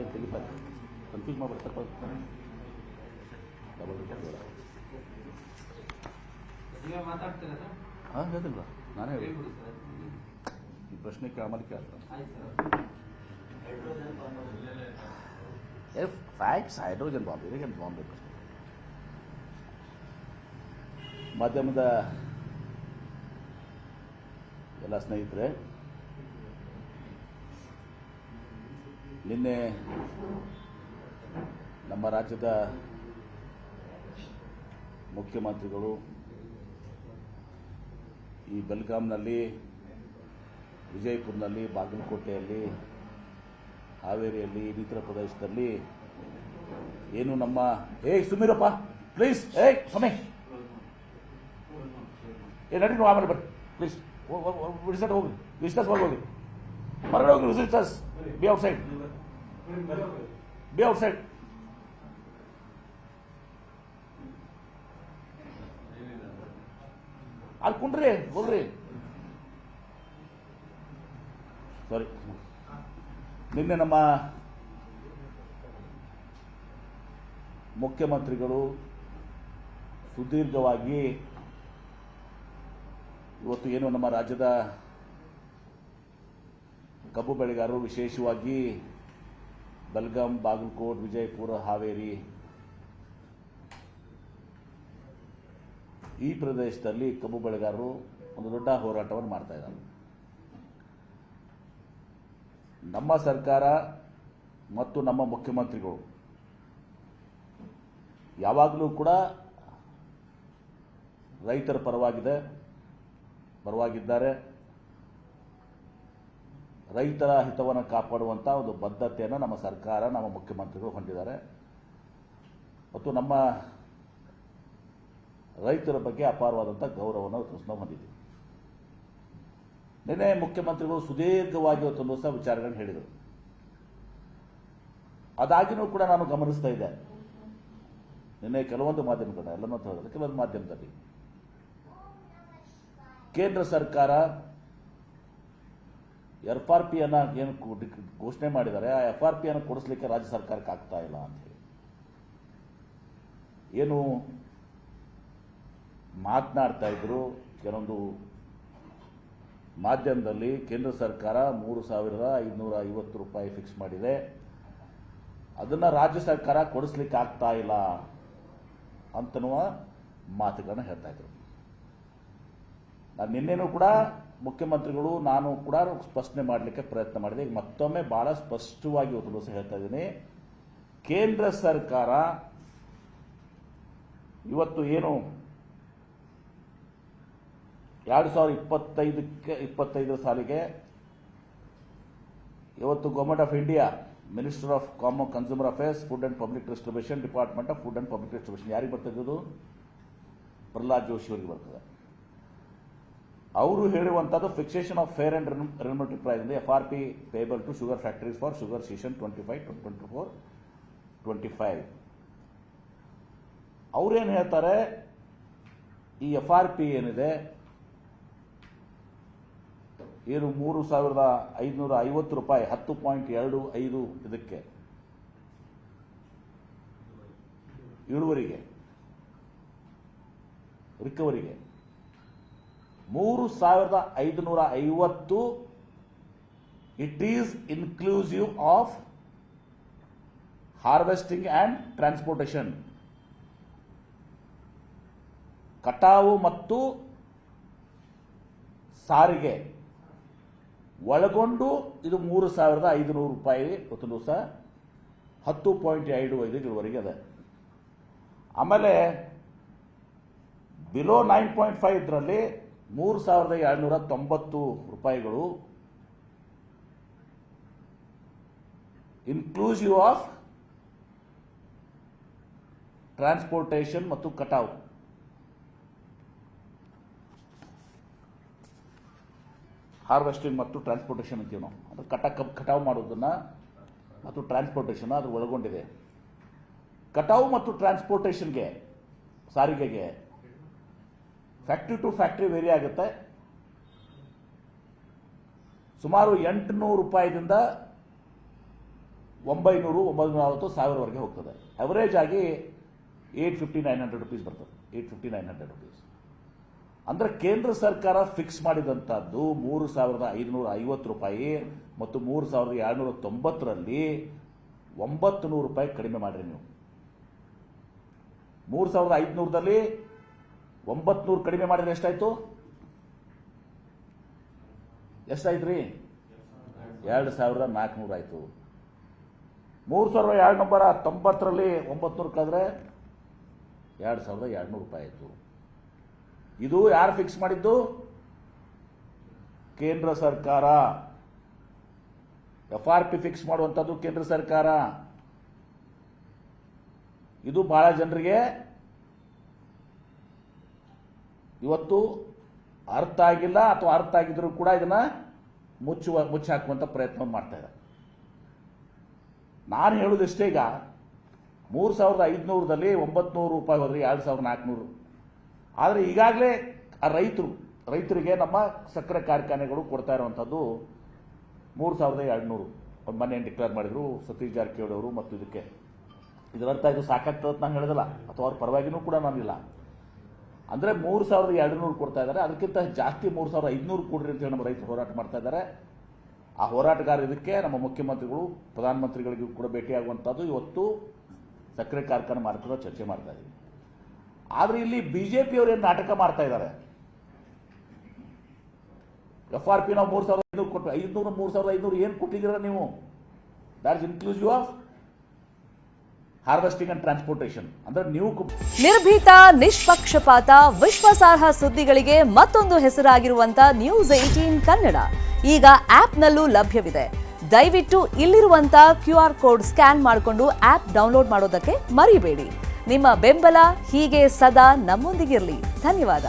ಏನು ತಿಳಿತಾರೆ confuse double ಹಾಂ ಹೇಳಿಲ್ಲ ನಾನೇ ಹೇಳಿ ಈ ಪ್ರಶ್ನೆ ಕೇಳಮಲ್ಲಿ ಅರ್ಥ ಎಫ್ ಫ್ಯಾಕ್ಟ್ಸ್ ಹೈಡ್ರೋಜನ್ ಬಾಂಬ್ ಇದಕ್ಕೆ ಬಾಂಬ್ ಮಾಧ್ಯಮದ ಎಲ್ಲ ಸ್ನೇಹಿತರೆ ನಿನ್ನೆ ನಮ್ಮ ರಾಜ್ಯದ ಮುಖ್ಯಮಂತ್ರಿಗಳು ಈ ಬೆಲ್ಗಾಂನಲ್ಲಿ ವಿಜಯಪುರನಲ್ಲಿ ಬಾಗಲಕೋಟೆಯಲ್ಲಿ, ಹಾವೇರಿಯಲ್ಲಿ, ಇನ್ನಿತರ ಪ್ರದೇಶದಲ್ಲಿ ಏನು ನಮ್ಮ ಏ ಸುಮೀರಪ್ಪ ಪ್ಲೀಸ್ ಏ ಸಮಯ ಏ ನಡಿ ನೀವು ಆಮೇಲೆ ಬರ್ರಿ ಪ್ಲೀಸ್ ವಿಸಿಟ್ ಹೋಗಿ ವಿಸಿಟರ್ಸ್ ಹೋಗಿ ಹೊರಗೆ ಹೋಗಿ visitors be outside outside ಅಲ್ಲಿ ಕುಂಡ್ರಿ ಹೋಗ್ರಿ ಸಾರಿ ನಿನ್ನೆ ನಮ್ಮ ಮುಖ್ಯಮಂತ್ರಿಗಳು ಸುದೀರ್ಘವಾಗಿ ಇವತ್ತು ಏನು ನಮ್ಮ ರಾಜ್ಯದ ಕಬ್ಬು ಬೆಳೆಗಾರರು ವಿಶೇಷವಾಗಿ ಬೆಲ್ಗಾಂ, ಬಾಗಲಕೋಟ್, ವಿಜಯಪುರ, ಹಾವೇರಿ. ಈ ಪ್ರದೇಶದಲ್ಲಿ ಕಬ್ಬು ಬೆಳೆಗಾರರು ಒಂದು ದೊಡ್ಡ ಹೋರಾಟವನ್ನು ಮಾಡ್ತಾ ಇದ್ದಾರೆ. ನಮ್ಮ ಸರ್ಕಾರ ಮತ್ತು ನಮ್ಮ ಮುಖ್ಯಮಂತ್ರಿಗಳು ಯಾವಾಗಲೂ ಕೂಡ ರೈತರ ಪರವಾಗಿದೆ, ಪರವಾಗಿದ್ದಾರೆ. ರೈತರ ಹಿತವನ್ನು ಕಾಪಾಡುವಂಥ ಒಂದು ಬದ್ಧತೆಯನ್ನು ನಮ್ಮ ಸರ್ಕಾರ, ನಮ್ಮ ಮುಖ್ಯಮಂತ್ರಿಗಳು ಹೊಂದಿದ್ದಾರೆ. ಮತ್ತು ನಮ್ಮ ರೈತರ ಬಗ್ಗೆ ಅಪಾರವಾದಂಥ ಗೌರವವನ್ನು ನಾವು ಹೊಂದಿದ್ದೀವಿ ನಿನ್ನೆ ಮುಖ್ಯಮಂತ್ರಿಗಳು ಸುದೀರ್ಘವಾಗಿ ಇವತ್ತೊಂದು ಹೊಸ ವಿಚಾರಗಳನ್ನು ಹೇಳಿದರು. ಅದಾಗಿನೂ ಕೂಡ ನಾನು ಗಮನಿಸ್ತಾ ಇದ್ದೆ. ನಿನ್ನೆ ಕೆಲವೊಂದು ಮಾಧ್ಯಮಗಳ ಎಲ್ಲನೂ ಕೆಲವೊಂದು ಮಾಧ್ಯಮದಲ್ಲಿ. ಕೇಂದ್ರ ಸರ್ಕಾರ ಎಫ್ ಆರ್ ಪಿಯನ್ನು ಏನು ಘೋಷಣೆ ಮಾಡಿದ್ದಾರೆ, ಆ ಎಫ್ ಆರ್ ಪಿಯನ್ನು ಕೊಡಿಸ್ಲಿಕ್ಕೆ ರಾಜ್ಯ ಸರ್ಕಾರಕ್ಕೆ ಆಗ್ತಾ ಇಲ್ಲ ಅಂತ ಹೇಳಿ. ಏನು ಮಾತನಾಡ್ತಾ ಇದ್ರು ಕೆಲವೊಂದು ಮಾಧ್ಯಮದಲ್ಲಿ ಕೇಂದ್ರ ಸರ್ಕಾರ ಮೂರು ಸಾವಿರದ ಐದುನೂರ ಐವತ್ತು ರೂಪಾಯಿ ಫಿಕ್ಸ್ ಮಾಡಿದೆ. ಅದನ್ನ ರಾಜ್ಯ ಸರ್ಕಾರ ಕೊಡಿಸ್ಲಿಕ್ಕೆ ಆಗ್ತಾ ಇಲ್ಲ ಅಂತನ್ನುವ ಮಾತುಗಳನ್ನ ಹೇಳ್ತಾ ಇದ್ರು. ನಾನು ನಿನ್ನೆನೂ ಕೂಡ ಮುಖ್ಯಮಂತ್ರಿಗಳು ನಾನು ಕೂಡ ಸ್ಪಷ್ಟನೆ ಮಾಡಲಿಕ್ಕೆ ಪ್ರಯತ್ನ ಮಾಡಿದೆ. ಈಗ ಮತ್ತೊಮ್ಮೆ ಬಹಳ ಸ್ಪಷ್ಟವಾಗಿ ಒಂದು ಹೇಳ್ತಾ ಇದ್ದೀನಿ. ಕೇಂದ್ರ ಸರ್ಕಾರ ಇವತ್ತು ಏನು ಎರಡು ಸಾವಿರದ ಇಪ್ಪತ್ತೈದಕ್ಕೆ, ಇಪ್ಪತ್ತೈದರ ಸಾಲಿಗೆ ಇವತ್ತು government of India minister of common consumer affairs food and public distribution department of food and public distribution ಯಾರಿಗೆ ಬರ್ತದೆ ಪ್ರಹ್ಲಾದ್ ಜೋಶಿ ಅವರಿಗೆ ಬರ್ತದೆ. ಅವರು ಹೇಳುವಂಥದ್ದು fixation of fair and remunerative price F R P payable to sugar factories for sugar season twenty five twenty four twenty five ಅವ್ರೇನು ಹೇಳ್ತಾರೆ? ಈ F R P ಏನಿದೆ? ಏನು ಮೂರು ಸಾವಿರದ ಐದುನೂರ ಐವತ್ತು ರೂಪಾಯಿ, ಹತ್ತು ಪಾಯಿಂಟ್ ಎರಡು ಐದು ಇದಕ್ಕೆ. ಇಳುವರಿಗೆ. ರಿಕವರಿಗೆ ಮೂರು ಸಾವಿರದ ಐದುನೂರ ಐವತ್ತು it is inclusive of harvesting and transportation ಕಟಾವು ಮತ್ತು ಸಾರಿಗೆ. ಒಳಗೊಂಡು ಇದು ಮೂರು ಸಾವಿರದ ಐದುನೂರು ರೂಪಾಯಿ ಒಂದು ದಿವಸ. ಹತ್ತು ಪಾಯಿಂಟ್ ಐದು ಐದು ಇಳುವರೆಗೆ ಅದ. ಆಮೇಲೆ ಬಿಲೋ ನೈನ್ ಪಾಯಿಂಟ್ ಫೈವ್ ಇದರಲ್ಲಿ ಮೂರು ಸಾವಿರದ ಏಳ್ನೂರ ತೊಂಬತ್ತು ರೂಪಾಯಿಗಳು ಇನ್ಕ್ಲೂಸಿವ್ ಆಫ್ ಟ್ರಾನ್ಸ್ಪೋರ್ಟೇಷನ್ ಮತ್ತು ಕಟಾವು ಹಾರ್ವೆಸ್ಟಿಂಗ್ ಮತ್ತು ಟ್ರಾನ್ಸ್ಪೋರ್ಟೇಷನ್ ಅಂತೀವಿ ನಾವು ಅಂದ್ರೆ ಕಟ ಕಟಾವು ಮಾಡೋದನ್ನ ಮತ್ತು ಟ್ರಾನ್ಸ್ಪೋರ್ಟೇಷನ್ ಅದು ಒಳಗೊಂಡಿದೆ. ಕಟಾವು ಮತ್ತು ಟ್ರಾನ್ಸ್ಪೋರ್ಟೇಷನ್ಗೆ ಸಾರಿಗೆಗೆ ಫ್ಯಾಕ್ಟ್ರಿ ಟು ಫ್ಯಾಕ್ಟ್ರಿ ವೇರಿ ಆಗುತ್ತೆ. ಸುಮಾರು ಎಂಟುನೂರು ರೂಪಾಯಿದಿಂದ ಒಂಬೈನೂರು ಒಂಬೈನೂರ ನಲವತ್ತು ಸಾವಿರವರೆಗೆ ಹೋಗ್ತದೆ. ಅವರೇಜ್ ಆಗಿ eight fifty nine hundred rupees ಬರ್ತದೆ. Eight fifty nine hundred rupees ಅಂದರೆ ಕೇಂದ್ರ ಸರ್ಕಾರ ಫಿಕ್ಸ್ ಮಾಡಿದಂಥದ್ದು ಮೂರು ಸಾವಿರದ ಐದುನೂರ ಐವತ್ತು ರೂಪಾಯಿ ಮತ್ತು ಮೂರು ಸಾವಿರದ ಏಳ್ನೂರ ತೊಂಬತ್ತರಲ್ಲಿ ಒಂಬತ್ತು ನೂರು ರೂಪಾಯಿ ಕಡಿಮೆ ಮಾಡಿರಿ ನೀವು. ಮೂರು ಸಾವಿರದ ಐದುನೂರದಲ್ಲಿ ಒಂಬತ್ತು ನೂರು ಕಡಿಮೆ ಮಾಡಿದ್ರೆ ಎಷ್ಟಾಯ್ತು? ಎಷ್ಟಾಯ್ತು ರೀ ಎರಡು ಸಾವಿರದ ನಾಲ್ಕುನೂರು ಆಯಿತು. ಮೂರು ಸಾವಿರದ ಎರಡು ನಂಬರ ತೊಂಬತ್ತರಲ್ಲಿ ಒಂಬತ್ತು ನೂರು ಕಳೆದ್ರೆ ಎರಡು ಸಾವಿರದ ಎರಡುನೂರು ರೂಪಾಯಿ ಆಯಿತು. ಇದು ಯಾರು ಫಿಕ್ಸ್ ಮಾಡಿದ್ದು? ಕೇಂದ್ರ ಸರ್ಕಾರ. ಎಫ್ ಆರ್ ಪಿ ಫಿಕ್ಸ್ ಮಾಡುವಂಥದ್ದು ಕೇಂದ್ರ ಸರ್ಕಾರ. ಇದು ಬಹಳ ಜನರಿಗೆ ಇವತ್ತು ಅರ್ಥ ಆಗಿಲ್ಲ ಅಥವಾ ಅರ್ಥ ಆಗಿದ್ರು ಕೂಡ ಇದನ್ನ ಮುಚ್ಚುವ ಮುಚ್ಚಿ ಹಾಕುವಂತ ಪ್ರಯತ್ನ ಮಾಡ್ತಾ ಇದ್ದಾರೆ. ನಾನು ಹೇಳುದಿಷ್ಟೇ ಈಗ, ಮೂರು ಸಾವಿರದ ಐದುನೂರದಲ್ಲಿ ಒಂಬತ್ನೂರು ರೂಪಾಯಿ ಹೋದ್ರೆ ಎರಡು ಸಾವಿರದ ನಾಲ್ಕುನೂರು. ಆದರೆ ಈಗಾಗಲೇ ಆ ರೈತರು, ರೈತರಿಗೆ ನಮ್ಮ ಸಕ್ಕರೆ ಕಾರ್ಖಾನೆಗಳು ಕೊಡ್ತಾ ಇರುವಂಥದ್ದು ಮೂರು ಸಾವಿರದ ಎರಡುನೂರು. ಒಂದು ಮನೆ ಡಿಕ್ಲೇರ್ ಮಾಡಿದ್ರು ಸತೀಶ್ ಜಾರಕಿಹೊಳಿ ಅವರು ಮತ್ತು ಇದಕ್ಕೆ. ಇದರರ್ಥ ಇದು ಸಾಕಾಗ್ತದೆ ನಾನು ಹೇಳಿದಲ್ಲ. ಅಥವಾ ಅವ್ರ ಪರವಾಗಿನೂ ಕೂಡ ನಾನಿಲ್ಲ. ಅಂದರೆ ಮೂರು ಸಾವಿರದ ಎರಡು ನೂರು ಕೊಡ್ತಾ ಇದ್ದಾರೆ. ಅದಕ್ಕಿಂತ ಜಾಸ್ತಿ ಮೂರು ಸಾವಿರದ ಐದುನೂರು ಕೊಡ್ರಿ ಅಂತ ಹೇಳಿ ನಮ್ಮ ರೈತರು ಹೋರಾಟ ಮಾಡ್ತಾ ಇದ್ದಾರೆ. ಆ ಹೋರಾಟಗಾರ ಇದಕ್ಕೆ ನಮ್ಮ ಮುಖ್ಯಮಂತ್ರಿಗಳು, ಪ್ರಧಾನಮಂತ್ರಿಗಳಿಗೂ ಕೂಡ ಭೇಟಿಯಾಗುವಂಥದ್ದು ಇವತ್ತು ಸಕ್ಕರೆ ಕಾರ್ಖಾನೆ ಮಾರ್ಗದ ಚರ್ಚೆ ಮಾಡ್ತಾ ಇದ್ದೀವಿ. ಆದರೆ ಇಲ್ಲಿ ಬಿ ಜೆ ಏನು ನಾಟಕ ಮಾಡ್ತಾ ಇದ್ದಾರೆ? ಎಫ್ ಆರ್ ಪಿ ನಾವು ಮೂರು ಸಾವಿರದ ಐನೂರು ಕೊಟ್ಟು, ಐದುನೂರು, ಮೂರು ಸಾವಿರದ ಐನೂರು ಏನು ಕೊಟ್ಟಿದ್ದೀರಾ ನೀವು? That is inclusive of harvesting and transportation ಅಂದ್ರೆ ನೀವು ನಿರ್ಭೀತ, ನಿಷ್ಪಕ್ಷಪಾತ, ವಿಶ್ವಾಸಾರ್ಹ ಸುದ್ದಿಗಳಿಗೆ ಮತ್ತೊಂದು ಹೆಸರಾಗಿರುವಂತ ನ್ಯೂಸ್ ಏಟೀನ್ ಕನ್ನಡ. ಈಗ ಆಪ್ನಲ್ಲೂ ಲಭ್ಯವಿದೆ. ದಯವಿಟ್ಟು ಇಲ್ಲಿರುವಂತ ಕ್ಯೂ ಆರ್ ಕೋಡ್ ಸ್ಕ್ಯಾನ್ ಮಾಡಿಕೊಂಡು ಆಪ್ ಡೌನ್ಲೋಡ್ ಮಾಡೋದಕ್ಕೆ ಮರಿಬೇಡಿ. ನಿಮ್ಮ ಬೆಂಬಲ ಹೀಗೆ ಸದಾ ನಮ್ಮೊಂದಿಗಿರಲಿ. ಧನ್ಯವಾದ.